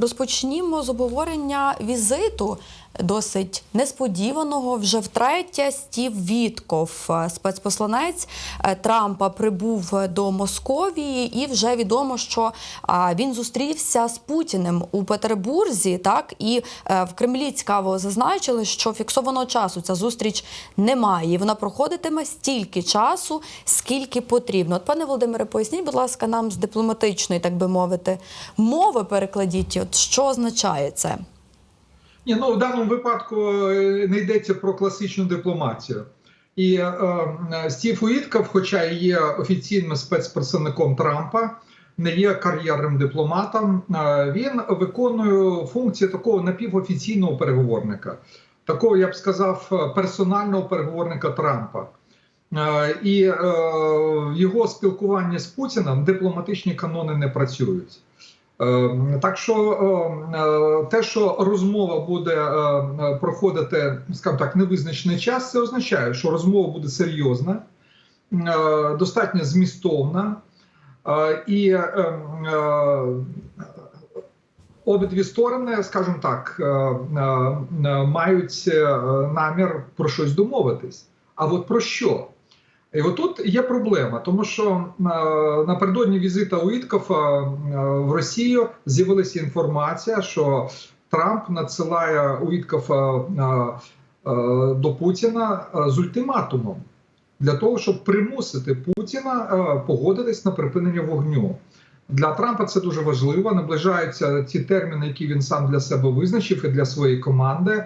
Розпочнімо з обговорення візиту досить несподіваного. Вже втретє Стів Вітков, е, спецпосланець е, Трампа, прибув до Московії, і вже відомо, що він зустрівся з Путіним у Петербурзі. Так і е, в Кремлі цікаво зазначили, що фіксованого часу ця зустріч немає. Вона проходитиме стільки часу, скільки потрібно. От, пане Володимире, поясніть, будь ласка, нам з дипломатичної, так би мовити, мови перекладіть. От що означає це? Ні, ну в даному випадку е, не йдеться про класичну дипломатію. І е, е, Стів Уітков, хоча і є офіційним спецпредставником Трампа, не є кар'єрним дипломатом, е, він виконує функції такого напівофіційного переговорника, такого, я б сказав, персонального переговорника Трампа. Е, І е, його спілкуванні з Путіним дипломатичні канони не працюють. Е, Так що е, е, те, що розмова буде е, проходити, скажімо так, невизначений час, це означає, що розмова буде серйозна, е, достатньо змістовна, і е, е, обидві сторони, скажімо так, мають намір про щось домовитись. А от про що? І отут є проблема, тому що е, напередодні візита Уіткофа е, в Росію з'явилася інформація, що Трамп надсилає Уіткофа е, до Путіна з ультиматумом для того, щоб примусити Путіна погодитись на припинення вогню. Для Трампа це дуже важливо. Наближаються ті терміни, які він сам для себе визначив і для своєї команди.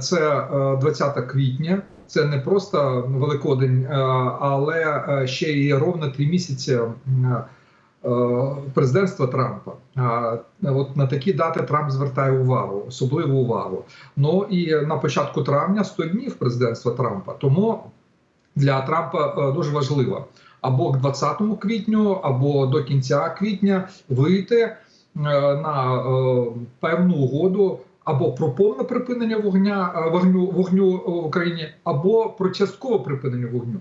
Це е, 20 квітня. Це не просто Великодень, е, але е, ще й ровно три місяці е, президентства Трампа. От на такі дати Трамп звертає увагу, особливу увагу. Ну і на початку травня 100 днів президентства Трампа. Тому для Трампа дуже важливо або к 20 квітню, або до кінця квітня вийти на певну угоду або про повне припинення вогня е, вогню вогню в Україні, або про часткове припинення вогню.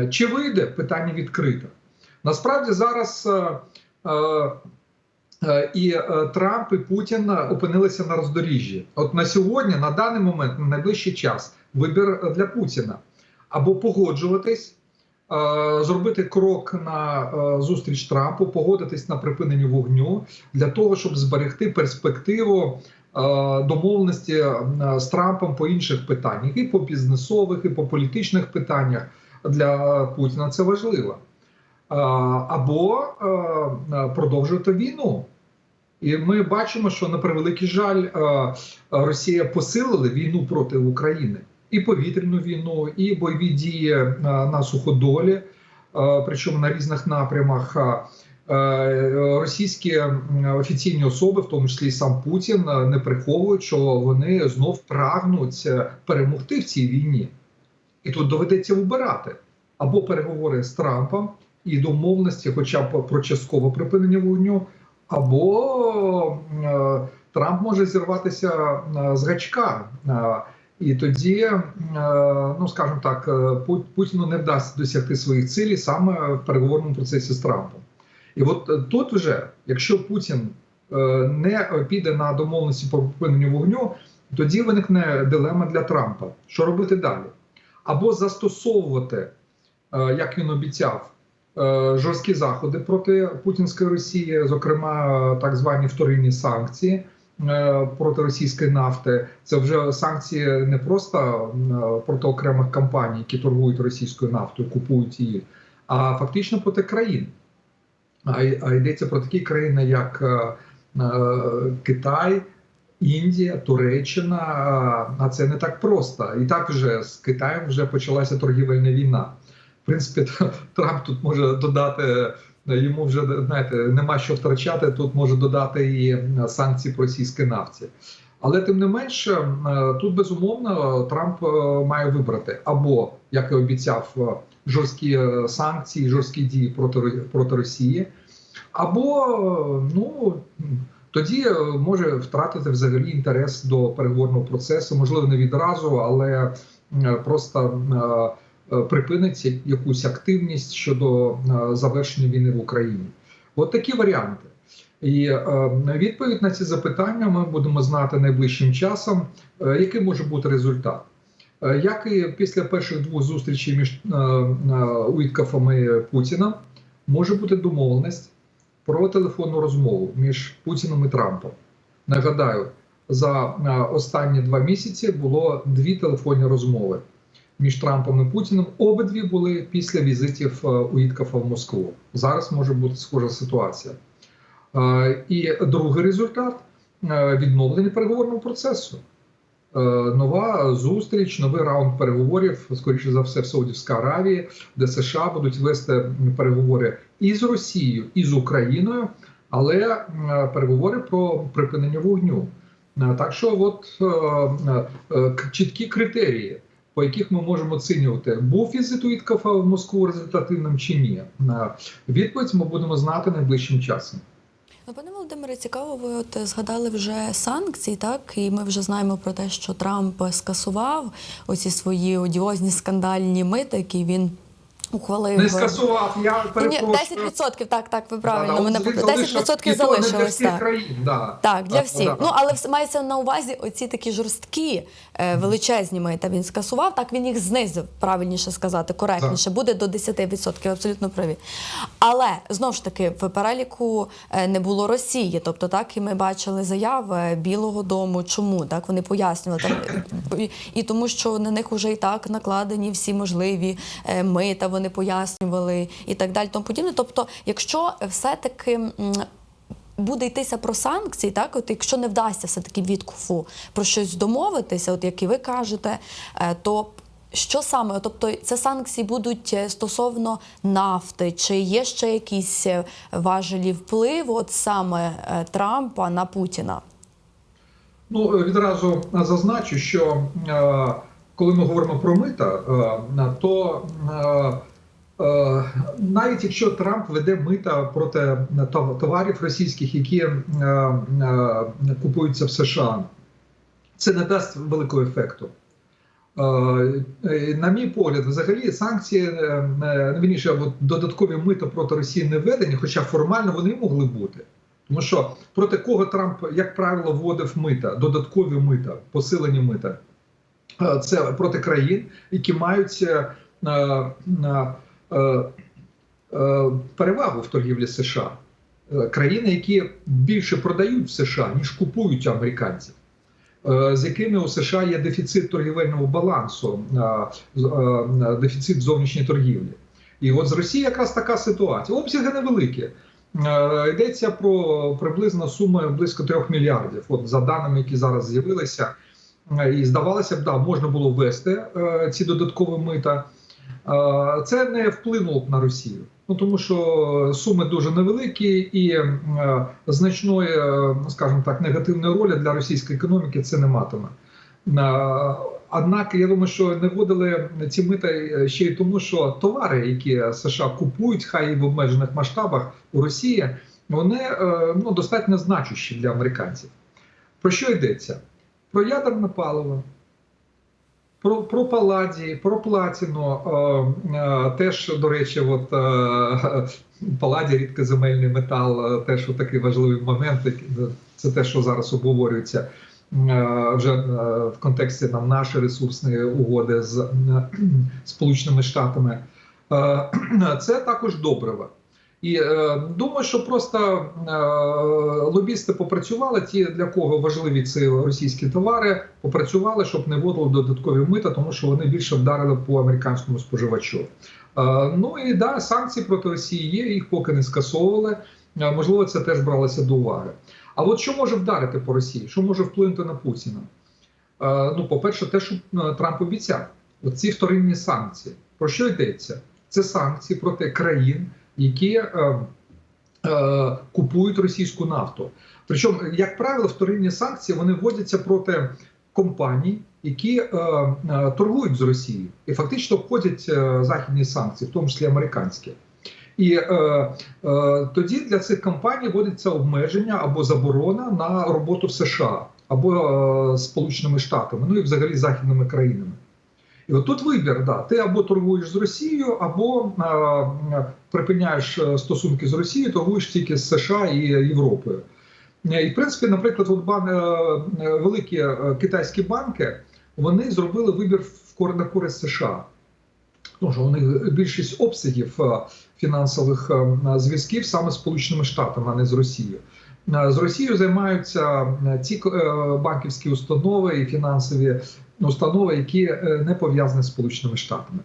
Е, Чи вийде питання відкрите? Насправді зараз е, і Трамп і Путін опинилися на роздоріжжі. От на сьогодні, на даний момент, на найближчий час, вибір для Путіна або погоджуватись. Е, Зробити крок на е, зустріч Трампу, погодитись на припинення вогню для того, щоб зберегти перспективу е, домовленості з Трампом по інших питаннях, і по бізнесових, і по політичних питаннях для Путіна це важливо. Або продовжувати війну. І ми бачимо, що на превеликий жаль, Росія посилила війну проти України і повітряну війну, і бойові дії е, на суходолі, е, причому на різних напрямах. Е, Російські офіційні особи, в тому числі і сам Путін, не приховують, що вони знов прагнуть перемогти в цій війні. І тут доведеться вибирати або переговори з Трампом і домовленості, хоча б про часткове припинення вогню, або Трамп може зірватися з гачка. І тоді, е, ну скажімо так, е, Путіну не вдасться досягти своїх цілей саме в переговорному процесі з Трампом. І от е, тут вже, якщо Путін не піде на домовленості по припиненню вогню, тоді виникне дилема для Трампа. Що робити далі? Або застосовувати, як він обіцяв, жорсткі заходи проти путінської Росії, зокрема так звані вторинні санкції проти російської нафти. Це вже санкції не просто е, проти окремих компаній, які торгують російською нафтою, купують її, а фактично проти країн. А, йдеться про такі країни, як е, е, Китай, Індія, Туреччина. А це не так просто. І так вже з Китаєм вже почалася торгівельна війна. В принципі, Трамп тут може додати. Е, Йому вже знаєте, нема що втрачати. Тут може додати і е, санкції по російській нафті. Але тим не менше, е, тут безумовно Трамп е, має вибрати або, як і обіцяв, е, жорсткі е, санкції, жорсткі дії проти, Ро- проти Росії, або е, ну тоді е, може втратити взагалі інтерес до переговорного процесу, можливо, не відразу, але е, просто е, е, якусь активність щодо е, завершення війни в Україні. От такі варіанти. І е, відповідь на ці запитання ми будемо знати найближчим часом, який може бути результат. Як і після перших двох зустрічей між Уіткафом і Путіном, може бути домовленість про телефонну розмову між Путіним і Трампом. Нагадаю, за останні два місяці було дві телефонні розмови між Трампом і Путіним. Обидві були після візитів е, Уіткафа в Москву. Зараз може бути схожа ситуація. Е, І другий результат е, відновлення переговорного процесу. Нова зустріч, новий раунд переговорів, скоріше за все, в Саудівській Аравії, де США будуть вести переговори і з Росією, і з Україною, але переговори про припинення вогню. Так що, от чіткі критерії, по яких ми можемо оцінювати, був візит Уіткафа в Москву результативним чи ні. Відповідь ми будемо знати найближчим часом. Ну, пане Володимире, цікаво, ви от згадали вже санкції, так? І ми вже знаємо про те, що Трамп скасував оці свої одіозні скандальні мити, які він ухвалив. Не скасував, я Ні, перепрошую. 10%, так, так, ви правильно. Да, мене да, поп- 10% і то не для залишилось. Так. країн, да. Так, для Так, всіх. да. Ну але мається на увазі оці такі жорсткі, е, величезні мита він скасував. Так він їх знизив, правильніше сказати, коректніше. Буде до 10%, абсолютно праві. Але знову ж таки в переліку е, не було Росії. Тобто, так і ми бачили заяви Білого Дому. Чому так вони пояснювали там і, і тому, що на них вже і так накладені всі можливі е, мита. Вони пояснювали і так далі. Тому подібне. Тобто, якщо все-таки. буде йтися про санкції, так от якщо не вдасться все таки Віткофу про щось домовитися, от як і ви кажете, е, то що саме? Тобто це санкції будуть е, стосовно нафти, чи є ще якісь е, важелі впливу от саме Трампа на Путіна? Ну відразу зазначу, що коли ми говоримо про мита, то навіть якщо Трамп веде мита проти товарів російських, які е, е, купуються в США, це не дасть великого ефекту. Е, е, На мій погляд, взагалі санкції е, е, вірніше, або додаткові мито проти Росії не введені, хоча формально вони могли бути. Тому що проти кого Трамп, як правило, вводив мита, додаткові мита, посилені мита, Е, це проти країн, які мають е, е, е, е, перевагу в торгівлі США. Е, Країни, які більше продають в США, ніж купують американців. Е, З якими у США є дефіцит торгівельного балансу, е, е, дефіцит зовнішньої торгівлі. І от з Росії якраз така ситуація. Обсяги невеликі. Е, Йдеться про приблизно суми близько 3 мільярдів. От за даними, які зараз з'явилися, Е, і здавалося б, да, можна було ввести е, ці додаткові мита. Е, Це не вплинуло б на Росію. Ну тому що суми дуже невеликі і е, значної, е, скажімо так, негативної ролі для російської економіки це не матиме. Е, Однак я думаю, що не вводили ці мита ще й тому, що товари, які США купують, хай і в обмежених масштабах у Росії, вони е, ну, достатньо значущі для американців. Про що йдеться? Про ядерне паливо, про, про паладій, про платіну. Е, е, теж, до речі, от, е, паладій рідкоземельний метал, теж такий важливий момент. Це те, що зараз обговорюється вже в контексті нам нашої ресурсної угоди з Сполученими Штатами. Це також добрива. І е, думаю, що просто е, лобісти попрацювали, ті, для кого важливі ці російські товари, попрацювали, щоб не вводили додаткові мита, тому що вони більше вдарили по американському споживачу. Е, ну і да, санкції проти Росії є, їх поки не скасовували. Е, можливо, це теж бралося до уваги. А от що може вдарити по Росії? Що може вплинути на Путіна? Е, ну, по-перше, те, що е, Трамп обіцяв, оці вторинні санкції. Про що йдеться? Це санкції проти країн які е, е, купують російську нафту. Причому, як правило, вторинні санкції вони вводяться проти компаній, які е, е, торгують з Росією і фактично обходять е, західні санкції, в тому числі американські. І е, е, тоді для цих компаній вводиться обмеження або заборона на роботу в США або е, Сполученими Штатами, ну і взагалі західними країнами. І от тут вибір, да, ти або торгуєш з Росією, або е, припиняєш е, стосунки з Росією, торгуєш тільки з США і Європою. Е, І в принципі, наприклад, от бан, е, е, великі китайські банки вони зробили вибір в на користь США. Тому що у них більшість обсягів фінансових зв'язків саме з Сполученими Штатами, а не з Росією. З Росією займаються е, банківські установи і фінансові установи, які е, не пов'язані з Сполученими Штатами.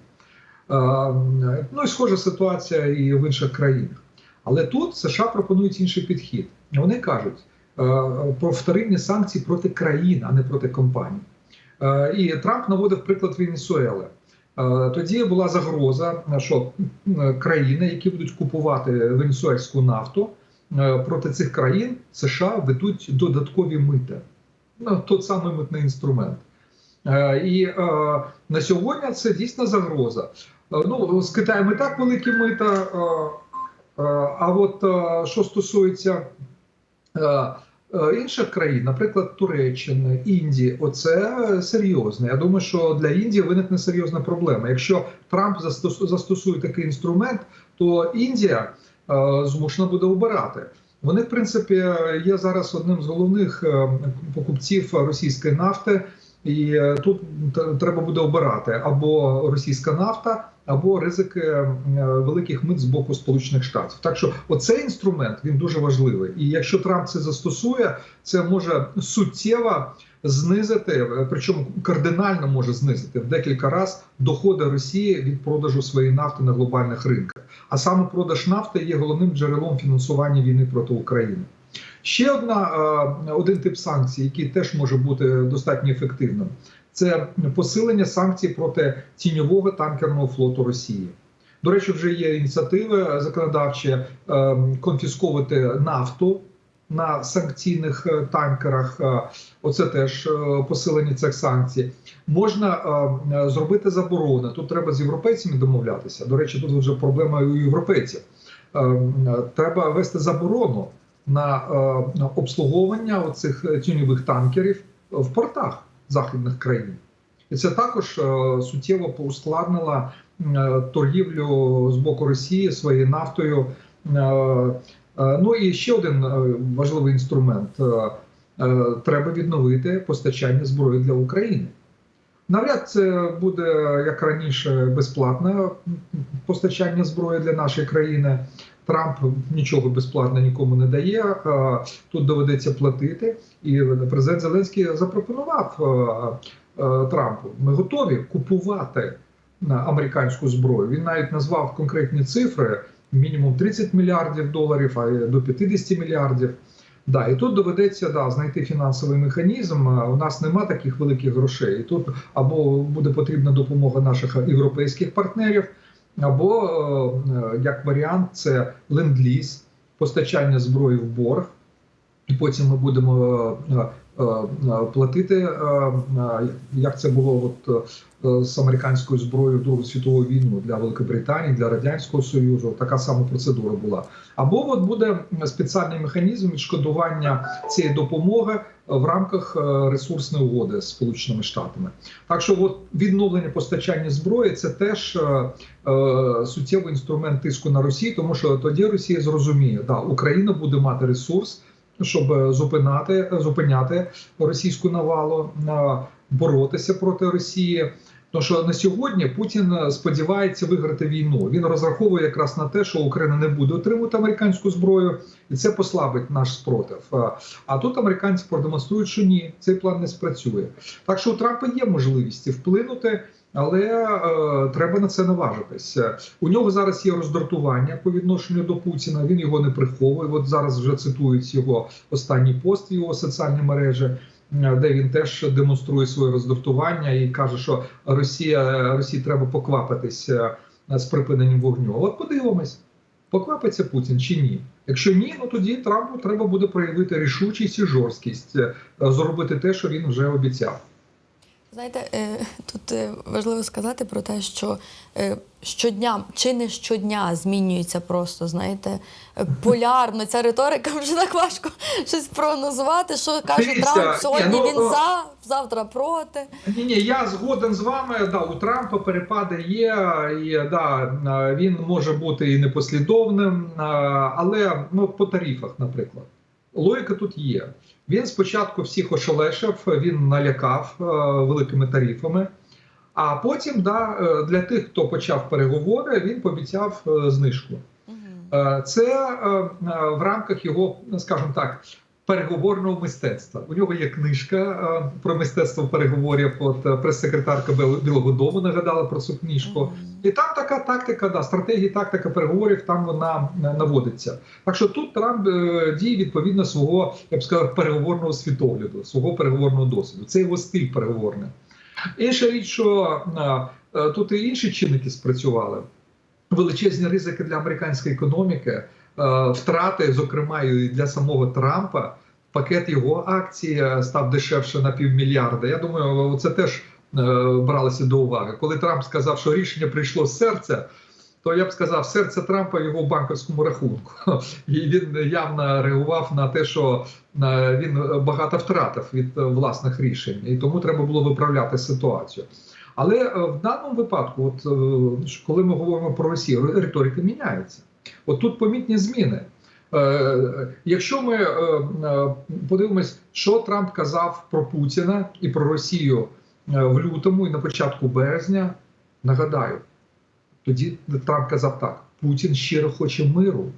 Е, Ну і схожа ситуація і в інших країнах. Але тут США пропонують інший підхід. Вони кажуть е, про вторинні санкції проти країн, а не проти компаній. І Трамп наводив приклад Венесуели. Тоді була загроза, що країни, які будуть купувати венесуельську нафту, проти цих країн США ведуть додаткові мита. Ну, той самий митний інструмент. Е, І е, на сьогодні це дійсно загроза. Е, Ну, з Китаєм і так великі мита. А от що стосується інших країн, наприклад, Туреччини, Індії, оце серйозно. Я думаю, що для Індії виникне серйозна проблема. Якщо Трамп застосує такий інструмент, то Індія змушена буде обирати. Вони, в принципі, є зараз одним з головних покупців російської нафти. І е, тут треба буде обирати або російська нафта, або ризики е, великих мит з боку Сполучених Штатів. Так що оцей інструмент він дуже важливий. І якщо Трамп це застосує, це може суттєво знизити, е, причому кардинально може знизити в декілька разів доходи Росії від продажу своєї нафти на глобальних ринках. А саме продаж нафти є головним джерелом фінансування війни проти України. Ще одна е, один тип санкцій, який теж може бути достатньо ефективним, це посилення санкцій проти тіньового танкерного флоту Росії. До речі, вже є ініціативи законодавчі е, конфісковувати нафту на санкційних е, танкерах. Оце теж посилення цих санкцій. Можна зробити заборони. Тут треба з європейцями домовлятися. До речі, тут вже проблема у європейців. Треба вести заборону на е, обслуговування оцих тюньових танкерів в портах західних країн. І це також е, суттєво поускладнило е, торгівлю з боку Росії своєю нафтою. Е, е, Ну і ще один е, важливий інструмент: Е, е, треба відновити постачання зброї для України. Навряд це буде як раніше безплатне постачання зброї для нашої країни. Трамп нічого безплатно нікому не дає. Тут доведеться платити. І президент Зеленський запропонував Трампу: ми готові купувати американську зброю. Він навіть назвав конкретні цифри: мінімум 30 мільярдів доларів, а до 50 мільярдів. Да, і тут доведеться да, знайти фінансовий механізм. У нас нема таких великих грошей. І тут або буде потрібна допомога наших європейських партнерів, або е, як варіант, це ленд-ліз, постачання зброї в борг, і потім ми будемо е, е, е, платити, е, е, як це було от, е, з американською зброєю Другу світову війну для Великобританії, для Радянського Союзу. Така сама процедура була. Або от буде спеціальний механізм відшкодування цієї допомоги в рамках е, ресурсної угоди з Сполученими Штатами. Так що, от відновлення постачання зброї це теж е, е, суттєвий інструмент тиску на Росію, тому що тоді Росія зрозуміє, да, Україна буде мати ресурс, щоб е, зупинати, зупиняти російську навалу, е, боротися проти Росії. Тому що на сьогодні Путін е, сподівається виграти війну. Він розраховує якраз на те, що Україна не буде отримувати американську зброю, і це послабить наш спротив. Е, А тут американці продемонструють, що ні, цей план не спрацює. Так що у Трампа є можливість вплинути, але е, треба на це наважитись. Е, У нього зараз є роздратування по відношенню до Путіна. Він його не приховує. От зараз вже цитують його останній пост в його соціальні мережі. е, Де він теж демонструє своє роздратування і каже, що Росія Росії треба поквапитися з припиненням вогню. От подивимось, поквапиться Путін чи ні. Якщо ні, ну тоді Трампу треба буде проявити рішучість і жорсткість, е, зробити те, що він вже обіцяв. Знаєте, е, тут е, важливо сказати про те, що е, щодня чи не щодня змінюється просто, знаєте, полярно ця риторика вже так важко щось прогнозувати. Що каже Дивіться, Трамп сьогодні ні, ну, він за, завтра проти. Ні, ні, я згоден з вами. Да, у Трампа перепади є, і да, він може бути і непослідовним, але ну по тарифах, наприклад, логіка тут є. Він спочатку всіх ошелешив, він налякав е, великими тарифами. А потім, да, е, для тих, хто почав переговори, він пообіцяв е, знижку. Це в рамках його, скажімо так, переговорного мистецтва. У нього є книжка е, про мистецтво переговорів. От е, прес-секретарка Білого Дому нагадала про цю книжку. І там така тактика, да, стратегія, тактика переговорів, там вона е, наводиться. Так що тут Трамп діє відповідно свого, я б сказав, переговорного світогляду, свого переговорного досвіду. Це його стиль переговорний. Інша річ, що тут і інші чинники спрацювали. Величезні ризики для американської економіки, втрати, зокрема, і для самого Трампа. Пакет його акцій е, став дешевше на півмільярда. Я думаю, це теж е, бралося до уваги. Коли Трамп сказав, що рішення прийшло з серця, то я б сказав, серце Трампа в його банківському рахунку. І він явно реагував на те, що е, він багато втратив від е, власних рішень, і тому треба було виправляти ситуацію. Але е, в даному випадку, от е, коли ми говоримо про Росію, риторика міняється. От тут помітні зміни. Е, Якщо ми е, е, подивимось, що Трамп казав про Путіна і про Росію в лютому і на початку березня, нагадаю, тоді Трамп казав так: Путін щиро хоче миру.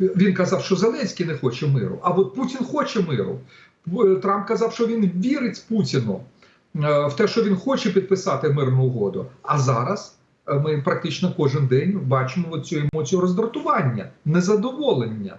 Він казав, що Зеленський не хоче миру, а от Путін хоче миру. Трамп казав, що він вірить Путіну в те, що він хоче підписати мирну угоду. А зараз ми практично кожен день бачимо цю емоцію роздратування, незадоволення.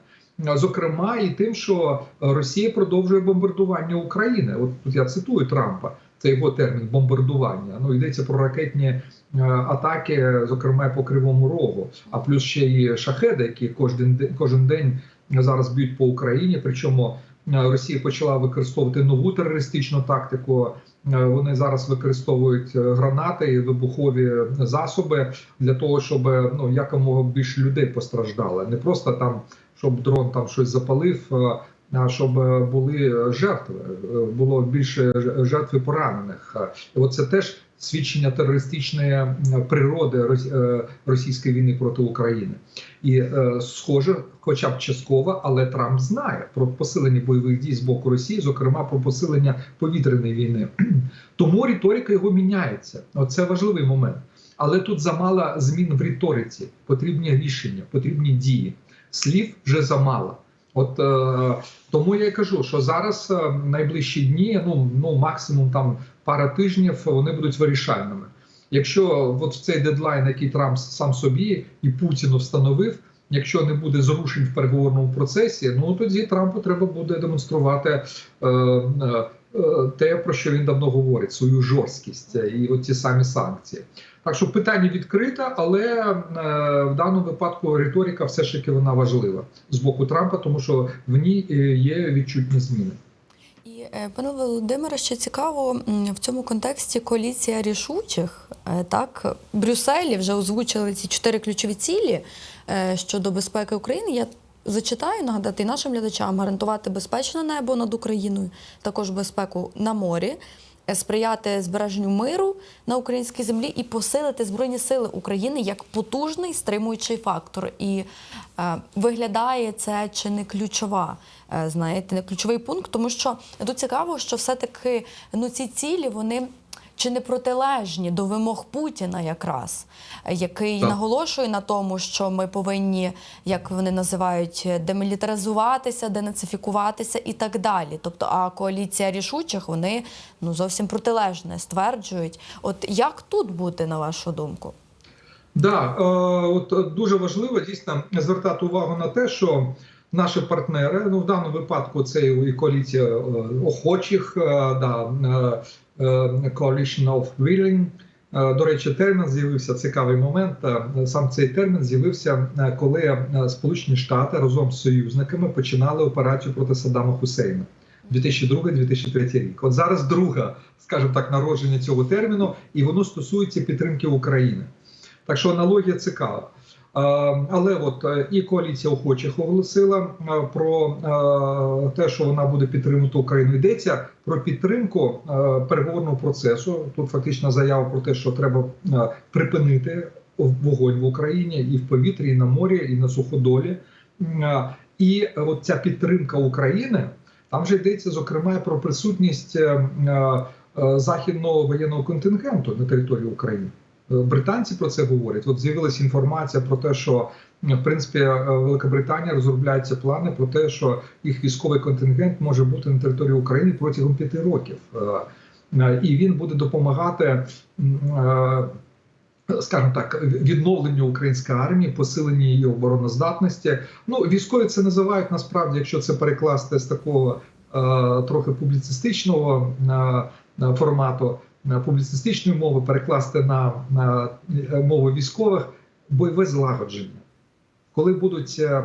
Зокрема, і тим, що Росія продовжує бомбардування України. От тут я цитую Трампа. Це його термін бомбардування. Ну йдеться про ракетні е, атаки, зокрема по Кривому Рогу, а плюс ще й шахеди, які кожен день кожен день зараз б'ють по Україні. Причому Росія почала використовувати нову терористичну тактику. Е, Вони зараз використовують е, гранати і вибухові засоби для того, щоб ну якомога більше людей постраждало. Не просто там, щоб дрон там щось запалив. Е, щоб е, були жертви, е, було більше жертв поранених. Е, Оце теж свідчення терористичної е, природи е, російської війни проти України. І е, схоже, хоча б частково, але Трамп знає про посилення бойових дій з боку Росії, зокрема про посилення повітряної війни. Тому риторика його міняється. Оце важливий момент. Але тут замало змін в риториці. Потрібні рішення, потрібні дії. Слів вже замало. От е, тому я й кажу, що зараз е, найближчі дні, ну ну максимум там пара тижнів, вони будуть вирішальними. Якщо от в цей дедлайн, який Трамп сам собі і Путіну встановив, якщо не буде зрушень в переговорному процесі, ну тоді Трампу треба буде демонструвати е, е, те, про що він давно говорить, свою жорсткість е, і от ті самі санкції. Так що питання відкрите, але е, в даному випадку риторика все ж таки вона важлива з боку Трампа, тому що в ній е, є відчутні зміни. І е, пане Володимире, ще цікаво в цьому контексті коаліція рішучих. Е, Так, Брюсселі вже озвучили ці чотири ключові цілі е, щодо безпеки України. Я зачитаю нагадати нашим глядачам гарантувати безпечне небо над Україною, також безпеку на морі. е, Сприяти збереженню миру на українській землі і посилити збройні сили України як потужний стримуючий фактор. І е, виглядає це чи не ключова, е, знаєте, не ключовий пункт, тому що тут цікаво, що все-таки ну, ці цілі вони. Чи не протилежні до вимог Путіна, якраз який Так. наголошує на тому, що ми повинні, як вони називають, демілітаризуватися, денацифікуватися і так далі. Тобто, а коаліція рішучих вони ну зовсім протилежне стверджують. От як тут бути, на вашу думку? Да, е, от е, дуже важливо дійсно звертати увагу на те, що наші партнери, ну в даному випадку це і коаліція е, охочих, е, да, е, Coalition of Willing. До речі, термін з'явився цікавий момент. Сам цей термін з'явився, коли Сполучені Штати разом з союзниками починали операцію проти Саддама Хусейна. 2002-2003 рік. От зараз друга, скажімо так, народження цього терміну, і воно стосується підтримки України. Так що аналогія цікава. Е, Але от е, і коаліція охочих оголосила е, про те, що вона буде підтримувати Україну. Йдеться про підтримку переговорного процесу. Тут фактично заява про те, що треба припинити вогонь в Україні і в повітрі, і на морі, і на суходолі. І от ця підтримка України там вже йдеться зокрема про присутність західного воєнного контингенту на території України. Е, Британці про це говорять. От з'явилася інформація про те, що е, в принципі е, Велика Британія розробляються плани про те, що їх військовий контингент може бути на території України протягом п'яти років, і він буде допомагати. Скажімо так, відновленню української армії, посиленню її обороноздатності. Ну, військові це називають насправді, якщо це перекласти з такого е, трохи публіцистичного е, формату, е, публіцистичної мови, перекласти на, на е, мову військових бойове злагодження. Коли будуть е,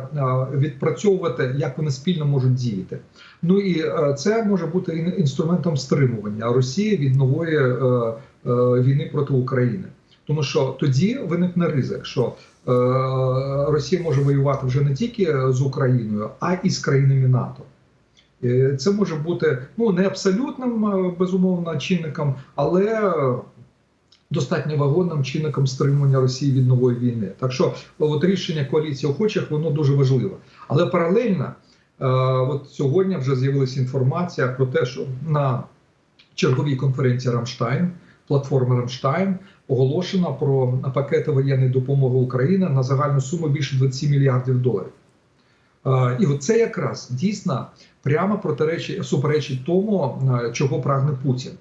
відпрацьовувати, як вони спільно можуть діяти. Ну і це може бути інструментом стримування Росії від нової війни проти України. Тому що тоді виникне ризик, що Росія може воювати вже не тільки з Україною, а і з країнами НАТО. Е, Це може бути ну не абсолютним е, безумовно чинником, але достатньо вагонним чинником стримування Росії від нової війни. Так що от рішення коаліції охочих воно дуже важливе. Але паралельно, е, от сьогодні вже з'явилася інформація про те, що на черговій конференції Рамштайн, платформи Рамштайн, оголошено про пакети воєнної допомоги України на загальну суму більше 20 мільярдів доларів. І це якраз дійсно прямо протиречить суперечить тому, чого прагне Путін.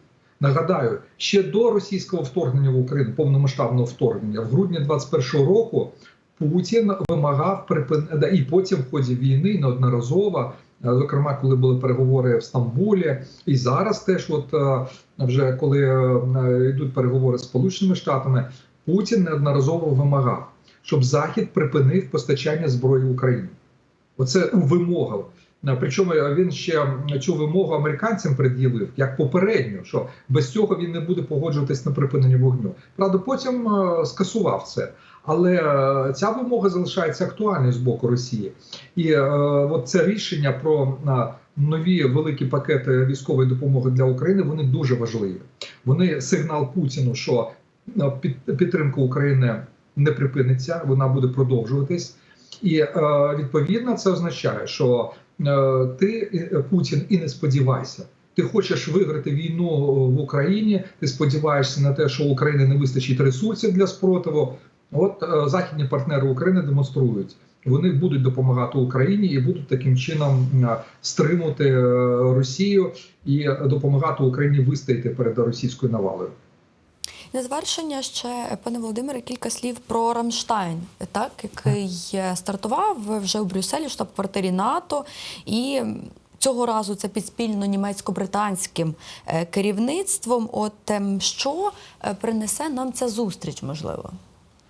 Нагадаю, ще до російського вторгнення в Україну, повномасштабного вторгнення, в грудні 21-го року Путін вимагав припинення і потім в ході війни неодноразово, зокрема, коли були переговори в Стамбулі, і зараз теж, от вже коли йдуть переговори з Сполученими Штатами, Путін неодноразово вимагав, щоб Захід припинив постачання зброї Україні. Оце вимога. Причому він ще цю вимогу американцям пред'явив як попередню, що без цього він не буде погоджуватись на припинення вогню. Правда, потім скасував це. Але ця вимога залишається актуальною з боку Росії, і от це рішення про нові великі пакети військової допомоги для України вони дуже важливі. Вони сигнал Путіну, що під, підтримка України не припиниться, вона буде продовжуватись. І е, відповідно це означає, що е, ти е, Путін і не сподівайся. Ти хочеш виграти війну в Україні. Ти сподіваєшся на те, що України не вистачить ресурсів для спротиву. От західні партнери України демонструють. Вони будуть допомагати Україні і будуть таким чином стримувати Росію і допомагати Україні вистояти перед російською навалою. На завершення ще, пане Володимире, кілька слів про Рамштайн, так який стартував вже у Брюсселі, штаб-квартирі НАТО, і цього разу це під спільно німецько-британським е, керівництвом. От ем, що е, принесе нам ця зустріч, можливо?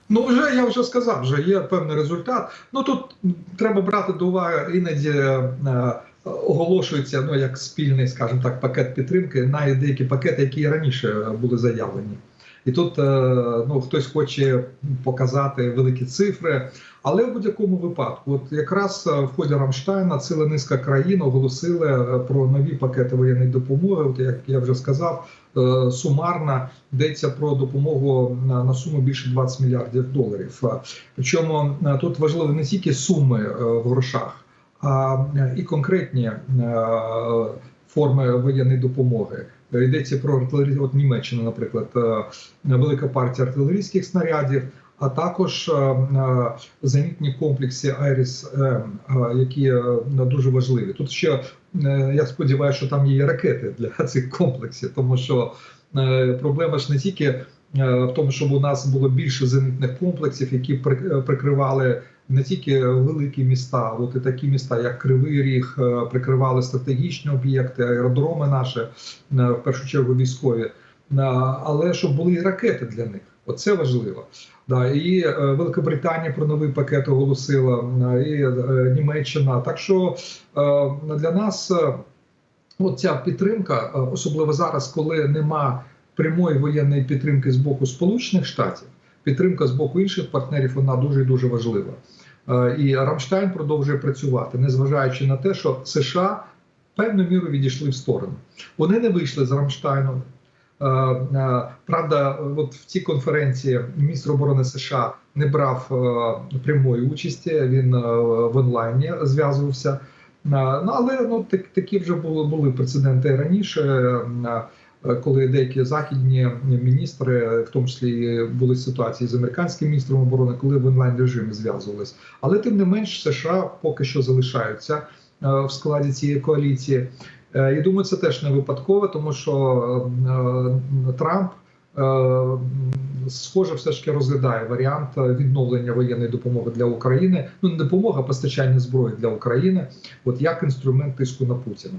Ну, вже я вже сказав, вже є певний результат. Ну тут треба брати до уваги іноді. Е, Оголошується ну як спільний, скажімо так, пакет підтримки навіть деякі пакети, які раніше були заявлені. І тут е, ну хтось хоче показати великі цифри, але в будь-якому випадку, от якраз е, в ході Рамштайна ціла низка країн оголосили е, про нові пакети воєнної допомоги. От як я вже сказав, сумарно йдеться про допомогу на, суму більше 20 мільярдів доларів. Причому тут важливо не тільки суми в грошах, а і конкретні форми воєнної допомоги. Йдеться про артилерію, от Німеччина, наприклад, е, велика партія артилерійських снарядів, а також е, е, зенітні комплекси Айріс які е, дуже важливі. Тут ще я сподіваюся, що там є ракети для цих комплексів, тому що проблема ж не тільки в тому, щоб у нас було більше зенітних комплексів, які прикривали не тільки великі міста, от і такі міста, як Кривий Ріг, е, прикривали стратегічні об'єкти, аеродроми наші, е, в першу чергу військові, Е, але щоб були і ракети для них. Оце важливо. Да, і е, Велика Британія про новий пакет оголосила, і Німеччина. Так що для нас ця підтримка, особливо зараз, коли нема прямої воєнної підтримки з боку Сполучених Штатів, підтримка з боку інших партнерів, вона дуже і дуже важлива. Е, І Рамштайн продовжує працювати, незважаючи на те, що США певною мірою відійшли в сторону. Вони не вийшли з Рамштайну. Е, е, Правда, от в цій конференції міністр оборони США не брав прямої участі. Він в онлайні зв'язувався. Ну але ну так, такі вже були були прецеденти раніше, коли деякі західні міністри, в тому числі були ситуації з американським міністром оборони, коли в онлайн режимі зв'язувались. Але тим не менш, США поки що залишаються е, в складі цієї коаліції. Е, І думаю, це теж не випадково, тому що е, Трамп е, схоже, все ж таки розглядає варіант відновлення воєнної допомоги для України. Ну не допомога, а постачання зброї для України, от як інструмент тиску на Путіна.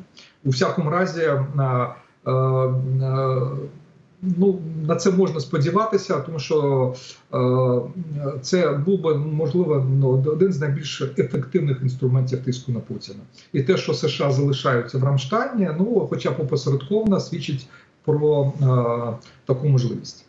У всякому разі, е, е, е, ну на це можна сподіватися, тому що е, це був би можливо ну, один з найбільш ефективних інструментів тиску на Путіна. І те, що США залишаються в Рамштайні, ну хоча б опосередковано свідчить про е, таку можливість.